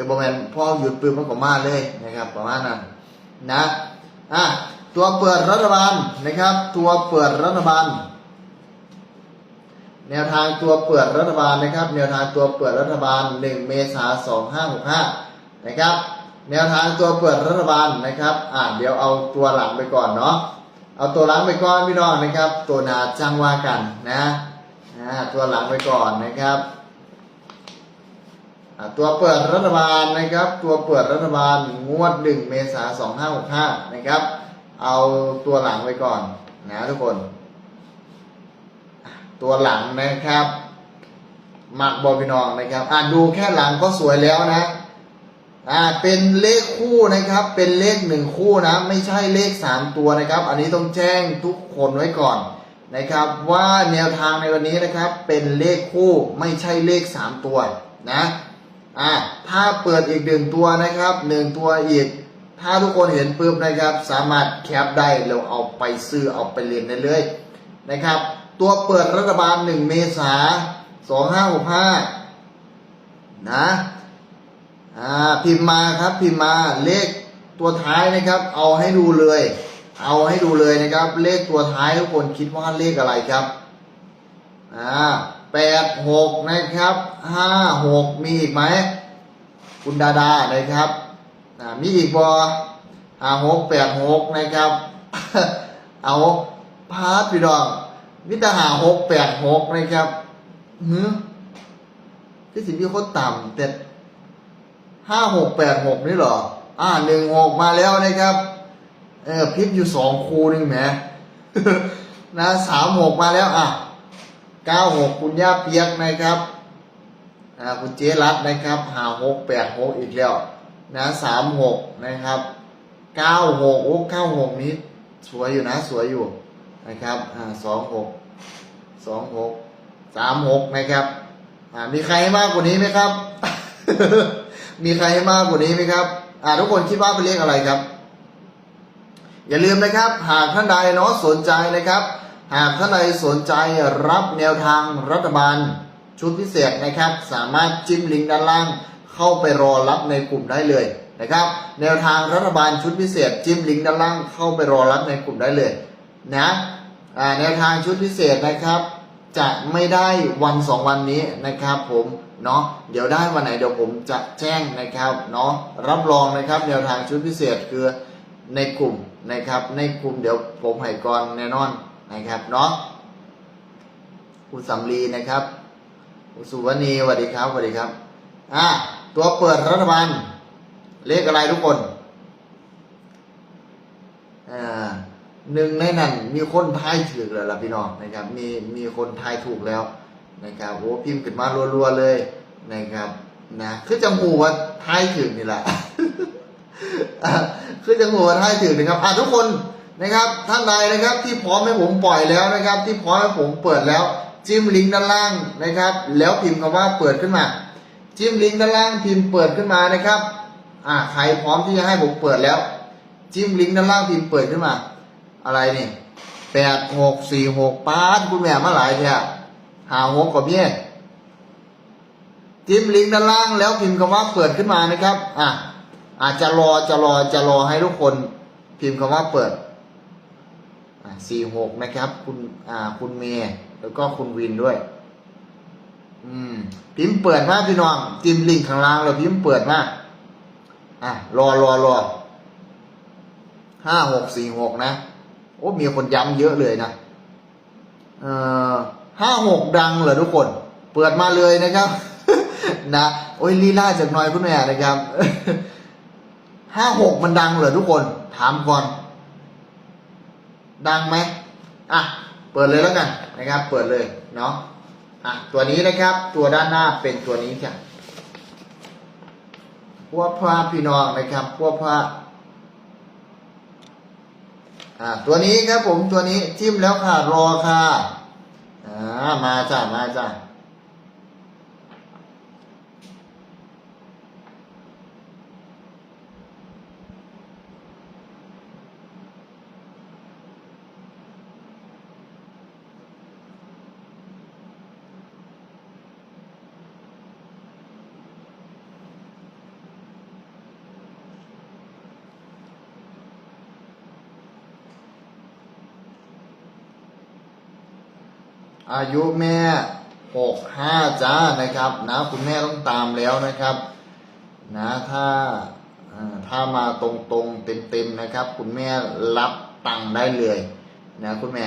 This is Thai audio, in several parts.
อโมเมนพ่อหยุดปืนมันก็มาเลยนะครับประมาณนั้นนะอะตัวเปิดรัฐบาลนะครับ ตัวเปิดรัฐบาล แนวทางตัวเปิดรัฐบาลนะครับ แนวทางตัวเปิดรัฐบาล 1 เมษายน2565 นะครับ แนวทางตัวเปิดรัฐบาลนะครับอ่าเดี๋ยวเอาตัวหลังไปก่อนเนาะเอาตัวหลังไปก่อนพี่น้องนะครับ ตัวนาจ้างว่ากันนะอ่าตัวหลังไปก่อนนะครับ ตัวเปิดรัฐบาลนะครับ ตัวเปิดรัฐบาลงวด 1 เมษายน2565 นะครับ เอาตัวหลังไปก่อนนะทุกคน ตัวหลังนะครับมักบอพี่น้องนะครับ อ่าดูแค่หลังก็สวยแล้วนะ อ่า เป็นเลขคู่นะครับ เป็นเลขหนึ่งคู่นะ ไม่ใช่เลขสามตัวนะครับ อันนี้ต้องแจ้งทุกคนไว้ก่อนนะครับ ว่าแนวทางในวันนี้นะครับ เป็นเลขคู่ไม่ใช่เลขสามตัวนะ อ่าถ้าเปิดอีกหนึ่งตัวนะครับหนึ่งตัวอีก ถ้าทุกคนเห็นปุ๊บนะครับ สามารถแคปได้เราเอาไปซื้อเอาไปเรียนได้เลยนะครับ ตัวเปิดรัฐบาล 1 เมษา2565นะอ่าพิมพ์มาครับพิมพ์มาเลขตัวท้ายนะครับ เอาให้ดูเลย เอาให้ดูเลยนะครับ เลขตัวท้ายทุกคนคิดว่าเลขอะไรครับอ่า แปดหกนะครับห้าหกมีอีกไหมคุณดาดานะครับอ่ามีอีกบอห้าหกแปดหกนะครับ เอาพาร์ทพี่ดองมิตรหาหกแปดหกนะครับเนื้อที่สิ่งที่เขาต่ำแต่ห้าหกแปดหกนี่หรอ อ่าหนึ่งหกมาแล้วนะครับ เออพิษอยู่สองคูนึงแหมนะสามหกมาแล้วอะ เก้าหกคุณย่าเปียกนะครับคุณเจรัตน์นะครับหาหกแปดหกอีกแล้วนะสามหกนะครับเก้าหกโอ้เก้าหกนี้สวยอยู่นะสวยอยู่นะครับอ่าสองหกสองหกสามหกนะครับอ่ามีใครให้มากกว่านี้ไหมครับ มีใครให้มากกว่านี้ไหมครับอ่าทุกคนคิดว่าเป็นเลขอะไรครับ อย่าลืมนะครับ หากท่านใดเนาะสนใจนะครับ หากท่านใดสนใจรับแนวทางรัฐบาลชุดพิเศษนะครับ สามารถจิ้มลิงก์ด้านล่าง เข้าไปรอรับในกลุ่มได้เลยนะครับ แนวทางรัฐบาลชุดพิเศษ จิ้มลิงก์ด้านล่างเข้าไปรอรับในกลุ่มได้เลยนะแนวทางชุดพิเศษนะครับ จะไม่ได้วันสองวันนี้นะครับ ผมเนาะเดี๋ยวได้วันไหนเดี๋ยวผมจะแจ้งนะครับเนาะรับรองนะครับแนวทางชุดพิเศษคือในกลุ่มนะครับ ในกลุ่มเดี๋ยวผมให้ก่อนแน่นอน นะครับเนาะคุณสำลีนะครับคุณสุวรรณีสวัสดีครับสวัสดีครับอ่าตัวเปิดรัฐบาลเลขอะไรทุกคนอ่าหนึ่งในนั้นมีคนทายถูกแล้วล่ะพี่น้องนะครับ มีมีคนทายถูกแล้วนะครับโอ้พิมพ์ขึ้นมารัวๆเลยนะครับนะคือจังหูว่าทายถูกนี่แหละอะคือจังหูว่าทายถูกนะครับอะทุกคน นะครับท่านใดนะครับที่พร้อมให้ผมปล่อยแล้วนะครับ ที่พร้อมให้ผมเปิดแล้ว จิ้มลิงก์ด้านล่างนะครับ แล้วพิมพ์คำว่าเปิดขึ้นมา จิ้มลิงก์ด้านล่างพิมพ์เปิดขึ้นมานะครับอ่าใครพร้อมที่จะให้ผมเปิดแล้ว จิ้มลิงก์ด้านล่างพิมพ์เปิดขึ้นมา อะไรนี่แปดหกสี่หกป้าคุณแม่มาหลายเท่าหาหกกับเมียจิ้มลิงก์ด้านล่างแล้วพิมพ์คำว่าเปิดขึ้นมานะครับอะอาจจะรอจะรอจะรอให้ทุกคนพิมพ์คำว่าเปิด สี่หกนะครับ คุณอ่าคุณเมย์แล้วก็คุณวินด้วย อืม พิมพ์เปิดมากพี่น้องจิ้มลิงก์ข้างล่างแล้วพิมพ์เปิดมาอะรอรอรอห้าหกสี่หกนะโอ้มีคนย้ำเยอะเลยนะเอ่อห้าหกดังเหรอทุกคน เปิดมาเลยนะครับ นะโอ้ยลีลาจากน้อยคุณแม่นะครับห้าหกมันดังเหรอทุกคน ถามก่อน ดังไหมอะเปิดเลยแล้วกันนะครับ เปิดเลยเนาะอะตัวนี้นะครับ ตัวด้านหน้าเป็นตัวนี้ค่ะพวกพระพี่น้องนะครับพวกพระอ่าตัวนี้ครับผมตัวนี้จิ้มแล้วค่ะรอค่ะอ่ามาจ้ามาจ้า อายุแม่หกห้าจ้านะครับนะคุณแม่ต้องตามแล้วนะครับนะถ้าถ้ามาตรงๆเต็มๆนะครับ คุณแม่รับตังค์ได้เลยนะคุณแม่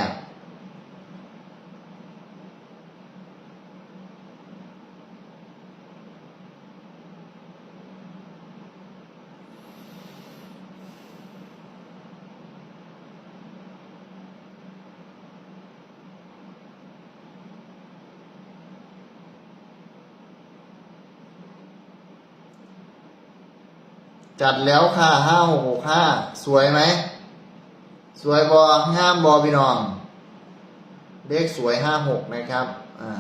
จัดแล้วค่ะห้าหกหกห้าสวยไหม สวยบอห้ามบอพี่น้อง เลขสวยห้าหกนะครับ อ่า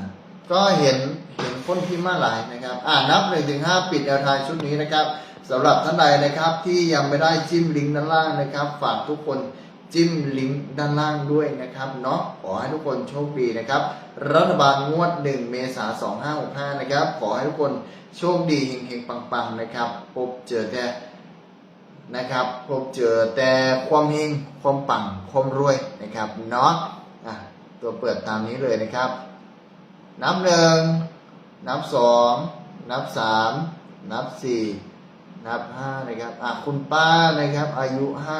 ก็เห็นเห็นพ้นพิมพ์มาหลายนะครับ อ่านับหนึ่งถึงห้าปิดแนวทางชุดนี้นะครับสำหรับท่านใดนะครับที่ยังไม่ได้จิ้มลิงก์ด้านล่างนะครับ ฝากทุกคน จิ้มลิงก์ด้านล่างด้วยนะครับเนาะขอให้ทุกคนโชคดีนะครับ รัฐบาลงวด 1 เมษายน 2565 นะครับ ขอให้ทุกคนโชคดีเฮงๆ ปังๆ นะครับ พบเจอแต่นะครับพบเจอแต่ความเฮงความปังความรวยนะครับเนาะอะตัวเปิดตามนี้เลยนะครับ นับหนึ่งนับสองนับสามนับสี่นับห้านะครับอะคุณป้านะครับอายุห้า